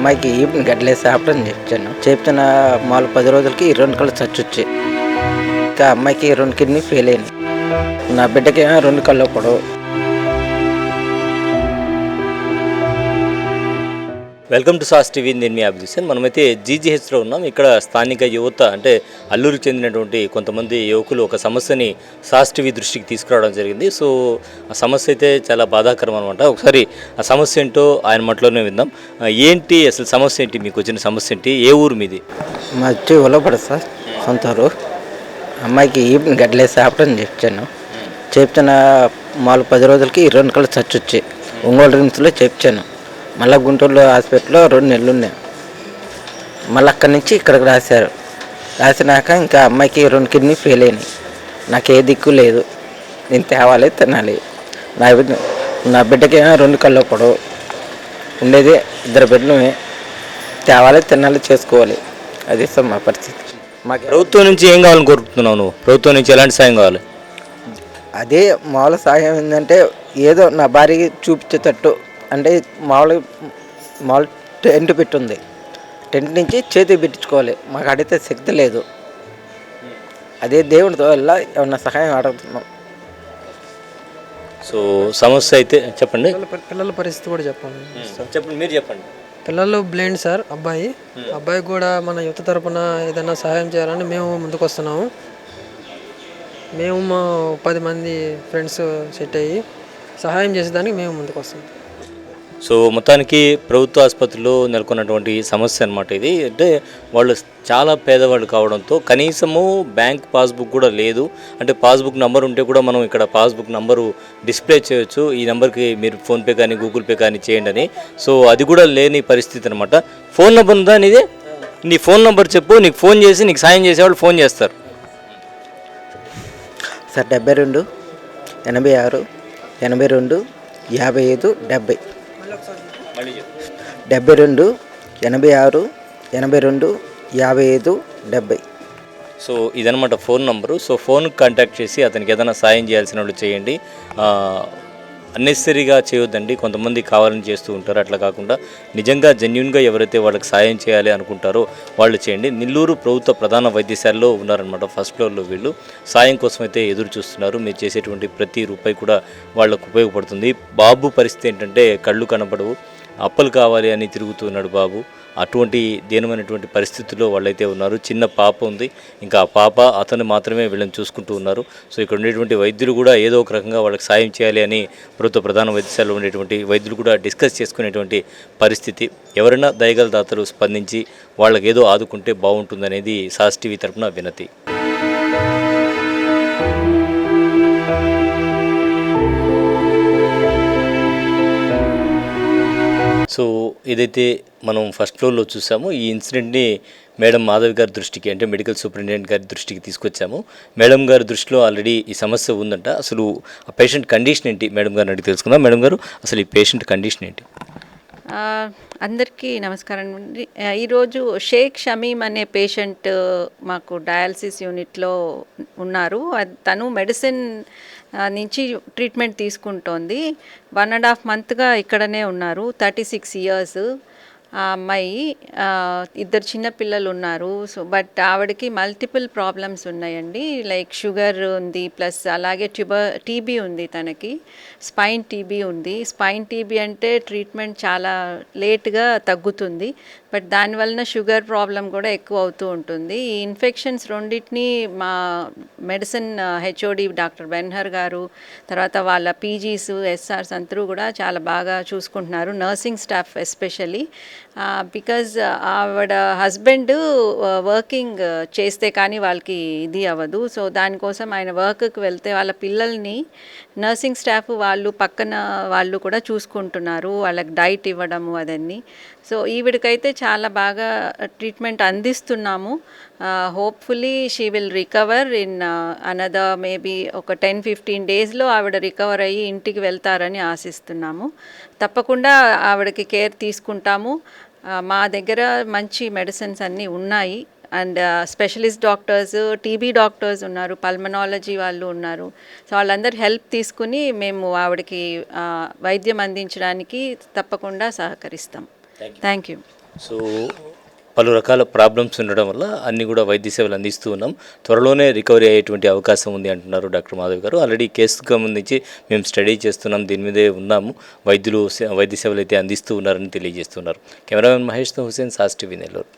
అమ్మాయికి ఈవినింగ్ గడ్డలేసి ఆపడం చెప్పాను. చెప్తున్న మాలు పది రోజులకి రెండు కళ్ళు చచ్చొచ్చాయి. ఇంకా అమ్మాయికి రెండు కిడ్నీ ఫెయిల్ అయింది నా బిడ్డకి రెండు కళ్ళు పడవు. వెల్కమ్ టు సాస్ టీవీ. నేను మీ అభిజిషన్ మనమైతే జీజీహెచ్లో ఉన్నాం. ఇక్కడ స్థానిక యువత అంటే అల్లూరుకి చెందినటువంటి కొంతమంది యువకులు ఒక సమస్యని సాస్ టీవీ దృష్టికి తీసుకురావడం జరిగింది. సో ఆ సమస్య అయితే చాలా బాధాకరం అనమాట ఒకసారి ఆ సమస్య ఏంటో ఆయన మాటలోనే విందాం. ఏంటి అసలు సమస్య ఏంటి? మీకు వచ్చిన సమస్య ఏంటి? ఏ ఊరు మీది? మా వచ్చి సార్ సొంత ఊరు. అమ్మాయికి ఈవినింగ్ గడ్డలేసి ఆపడం చెప్పాను చెప్తున్న మాలు పది రోజులకి ఇరవై రెండు కళ్ళు చచ్చొచ్చాయి ఒంగోలు రిమ్స్లో చెప్పాను మళ్ళీ గుంటూరులో హాస్పిటల్లో రెండు నెలలు ఉన్నాయి. మళ్ళీ అక్కడి నుంచి ఇక్కడికి రాశారు. రాసినాక ఇంకా అమ్మాయికి రెండు కిడ్నీ ఫెయిల్ అయినాయి. నాకు ఏ దిక్కు లేదు. నేను తేవాలి తినాలి. నా నా బిడ్డకి ఏమో రెండు కళ్ళు పొడవు ఉండేది ఇద్దరు బిడ్డలమే. తేవాలి తినాలి చేసుకోవాలి. అది సార్ మా పరిస్థితి. మాకు ప్రభుత్వం నుంచి ఏం కావాలని కోరుకుంటున్నావు నువ్వు? ప్రభుత్వం నుంచి ఎలాంటి సాయం కావాలి? అదే మామూలు సాయం ఏంటంటే ఏదో నా భార్యకి చూపించేటట్టు అంటే మామూలు మామూలు టెంట్ పెట్టుంది. టెంట్ నుంచి చేతి పెట్టించుకోవాలి. మాకు అడిగితే శక్తి లేదు. అదే దేవుడితో వల్ల ఏమన్నా సహాయం అడుగుతున్నాం. సో సమస్య అయితే చెప్పండి. పిల్లల పరిస్థితి కూడా చెప్పండి. చెప్పండి మీరు చెప్పండి. పిల్లలు బ్లైండ్ సార్ అబ్బాయి. అబ్బాయి కూడా మన యువత తరపున ఏదైనా సహాయం చేయాలని మేము ముందుకు వస్తున్నాము మేము మా పది మంది ఫ్రెండ్స్ సెట్ అయ్యి సహాయం చేసేదానికి మేము ముందుకు వస్తాం సో మొత్తానికి ప్రభుత్వ ఆసుపత్రిలో నెలకొన్నటువంటి సమస్య అనమాట ఇది. అంటే వాళ్ళు చాలా పేదవాళ్ళు కావడంతో కనీసము బ్యాంక్ పాస్బుక్ కూడా లేదు. అంటే పాస్బుక్ నెంబర్ ఉంటే కూడా మనం ఇక్కడ పాస్బుక్ నెంబరు డిస్ప్లే చేయొచ్చు. ఈ నెంబర్కి మీరు ఫోన్పే కానీ గూగుల్ పే కానీ చేయండి అని. సో అది కూడా లేని పరిస్థితి అనమాట ఫోన్ నెంబర్ ఉందా నీది? నీ ఫోన్ నెంబర్ చెప్పు. నీకు ఫోన్ చేసి నీకు సాయం చేసేవాళ్ళు ఫోన్ చేస్తారు. సార్ డెబ్బై రెండు ఎనభై ఆరు ఎనభై రెండు యాభై ఐదు డెబ్బై. డెబ్బై రెండు ఎనభై ఆరు ఎనభై రెండు యాభై ఐదు డెబ్బై. సో ఇదనమాట phone number. So phone contact చేసి అతనికి ఏదైనా సాయం చేయాల్సిన వాళ్ళు చేయండి అన్నెసరీగా చేయొద్దండి. కొంతమంది కావాలని చేస్తూ ఉంటారు. అట్లా కాకుండా నిజంగా జెన్యున్గా ఎవరైతే వాళ్ళకి సాయం చేయాలి అనుకుంటారో వాళ్ళు చేయండి. నెల్లూరు ప్రభుత్వ ప్రధాన వైద్యశాలలో ఉన్నారనమాట ఫస్ట్ ఫ్లోర్లో వీళ్ళు. సాయం కోసం అయితే ఎదురు చూస్తున్నారు. మీరు చేసేటువంటి ప్రతి రూపాయి కూడా వాళ్ళకు ఉపయోగపడుతుంది. బాబు పరిస్థితి ఏంటంటే కళ్ళు కనపడవు అప్పలు కావాలి అని తిరుగుతున్నాడు బాబు. అటువంటి దీనమైనటువంటి పరిస్థితుల్లో వాళ్ళైతే ఉన్నారు. చిన్న పాప ఉంది. ఇంకా ఆ పాప అతను మాత్రమే వీళ్ళని చూసుకుంటూ ఉన్నారు. సో ఇక్కడ ఉండేటువంటి వైద్యులు కూడా ఏదో ఒక రకంగా వాళ్ళకి సాయం చేయాలి అని ప్రభుత్వ ప్రధాన వైద్యశాలలో ఉండేటువంటి వైద్యులు కూడా డిస్కస్ చేసుకునేటువంటి పరిస్థితి. ఎవరైనా దయగల దాతలు స్పందించి వాళ్ళకి ఏదో ఆదుకుంటే బాగుంటుందనేది సాస్ టీవీ తరఫున వినతి. ఏదైతే మనం ఫస్ట్ ఫ్లోర్లో చూసామో ఈ ఇన్సిడెంట్ని మేడం మాధవి గారి దృష్టికి అంటే మెడికల్ సూపరింటెండెంట్ గారి దృష్టికి తీసుకొచ్చాము. మేడం గారి దృష్టిలో ఆల్రెడీ ఈ సమస్య ఉందంట. అసలు ఆ పేషెంట్ కండిషన్ ఏంటి? మేడం గారిని అడిగి తెలుసుకుందాం. మేడం గారు అసలు ఈ పేషెంట్ కండిషన్ ఏంటి? అందరికీ నమస్కారం అండి. ఈరోజు షేక్ షమీమ్ అనే పేషెంట్ మాకు డయాలసిస్ యూనిట్లో ఉన్నారు. అది- తను మెడిసిన్ నుంచి ట్రీట్మెంట్ తీసుకుంటోంది. వన్ అండ్ హాఫ్ మంత్గా ఇక్కడనే ఉన్నారు. థర్టీ సిక్స్ ఇయర్స్ ఆ అమ్మాయి ఇద్దరు చిన్న పిల్లలు ఉన్నారు సో బట్ ఆవిడకి మల్టిపుల్ ప్రాబ్లమ్స్ ఉన్నాయండి. లైక్ షుగర్ ఉంది ప్లస్ అలాగే ట్యూబర్ టీబీ ఉంది తనకి. స్పైన్ టీబీ ఉంది. స్పైన్ టీబీ అంటే ట్రీట్మెంట్ చాలా లేట్గా తగ్గుతుంది. బట్ దానివలన షుగర్ ప్రాబ్లం కూడా ఎక్కువ అవుతూ ఉంటుంది. ఈ ఇన్ఫెక్షన్స్ రెండింటిని మా మెడిసిన్ హెచ్ఓడి డాక్టర్ బెన్హర్ గారు తర్వాత వాళ్ళ పీజీస్ ఎస్ఆర్స్ అందరూ కూడా చాలా బాగా చూసుకుంటున్నారు. నర్సింగ్ స్టాఫ్ ఎస్పెషల్లీ బికాజ్ ఆవిడ హస్బెండ్ వర్కింగ్ చేస్తే కానీ వాళ్ళకి ఇది అవ్వదు. సో దానికోసం ఆయన వర్క్కి వెళ్తే వాళ్ళ పిల్లల్ని నర్సింగ్ స్టాఫ్ వాళ్ళు పక్కన వాళ్ళు కూడా చూసుకుంటున్నారు. వాళ్ళకి డైట్ ఇవ్వడము అదన్నీ. సో ఈవిడకైతే చాలా బాగా ట్రీట్మెంట్ అందిస్తున్నాము. Hopefully she will recover in another maybe ఒక టెన్ ఫిఫ్టీన్ డేస్లో ఆవిడ రికవర్ అయ్యి ఇంటికి వెళ్తారని ఆశిస్తున్నాము. తప్పకుండా ఆవిడకి కేర్ తీసుకుంటాము. మా దగ్గర మంచి మెడిసిన్స్ అన్నీ ఉన్నాయి. And specialist doctors TB doctors ఉన్నారు పల్మనాలజీ వాళ్ళు ఉన్నారు. సో వాళ్ళందరూ హెల్ప్ తీసుకుని మేము ఆవిడకి వైద్యం అందించడానికి తప్పకుండా సహకరిస్తాం. థ్యాంక్ యూ సో పలు రకాల ప్రాబ్లమ్స్ ఉండడం వల్ల అన్ని కూడా వైద్య సేవలు అందిస్తూ ఉన్నాం. త్వరలోనే రికవరీ అయ్యేటువంటి అవకాశం ఉంది అంటున్నారు డాక్టర్ మాధవ్ గారు. ఆల్రెడీ కేసుకు సంబంధించి మేము స్టడీ చేస్తున్నాం. దీని మీదే ఉన్నాము. వైద్యులు వైద్య సేవలు అయితే అందిస్తూ ఉన్నారని తెలియజేస్తున్నారు. కెమెరామెన్ మహేష్తో హుసేన్ సాస్ టీవీ నెల్లూరు.